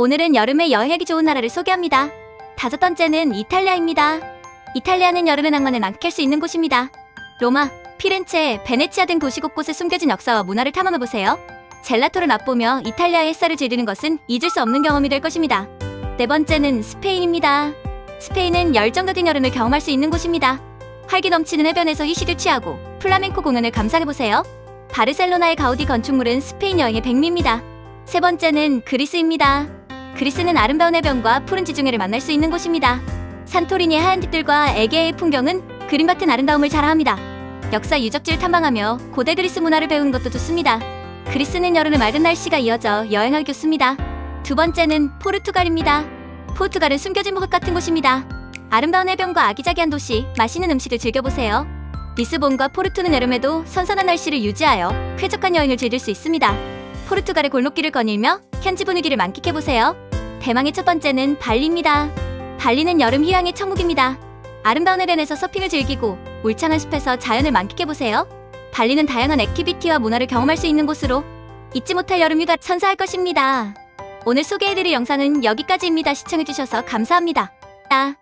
오늘은 여름에 여행하기 좋은 나라를 소개합니다. 다섯 번째는 이탈리아입니다. 이탈리아는 여름의 낭만을 만끽할 수 있는 곳입니다. 로마, 피렌체, 베네치아 등 도시 곳곳에 숨겨진 역사와 문화를 탐험해보세요. 젤라토를 맛보며 이탈리아의 햇살을 즐기는 것은 잊을 수 없는 경험이 될 것입니다. 네 번째는 스페인입니다. 스페인은 열정 적인 여름을 경험할 수 있는 곳입니다. 활기 넘치는 해변에서 휴식을 취하고 플라멩코 공연을 감상해보세요. 바르셀로나의 가우디 건축물은 스페인 여행의 백미입니다. 세 번째는 그리스입니다. 그리스는 아름다운 해변과 푸른 지중해를 만날 수 있는 곳입니다. 산토리니의 하얀 뒷들과 에게의 풍경은 그림 같은 아름다움을 자랑합니다. 역사 유적지를 탐방하며 고대 그리스 문화를 배우는 것도 좋습니다. 그리스는 여름에 맑은 날씨가 이어져 여행하기 좋습니다. 두 번째는 포르투갈입니다. 포르투갈은 숨겨진 보석 같은 곳입니다. 아름다운 해변과 아기자기한 도시, 맛있는 음식을 즐겨보세요. 리스본과 포르투는 여름에도 선선한 날씨를 유지하여 쾌적한 여행을 즐길 수 있습니다. 포르투갈의 골목길을 거닐며 현지 분위기를 만끽해보세요. 대망의 첫 번째는 발리입니다. 발리는 여름 휴양의 천국입니다. 아름다운 해변에서 서핑을 즐기고 울창한 숲에서 자연을 만끽해보세요. 발리는 다양한 액티비티와 문화를 경험할 수 있는 곳으로 잊지 못할 여름 휴가 선사할 것입니다. 오늘 소개해드릴 영상은 여기까지입니다. 시청해주셔서 감사합니다. 아.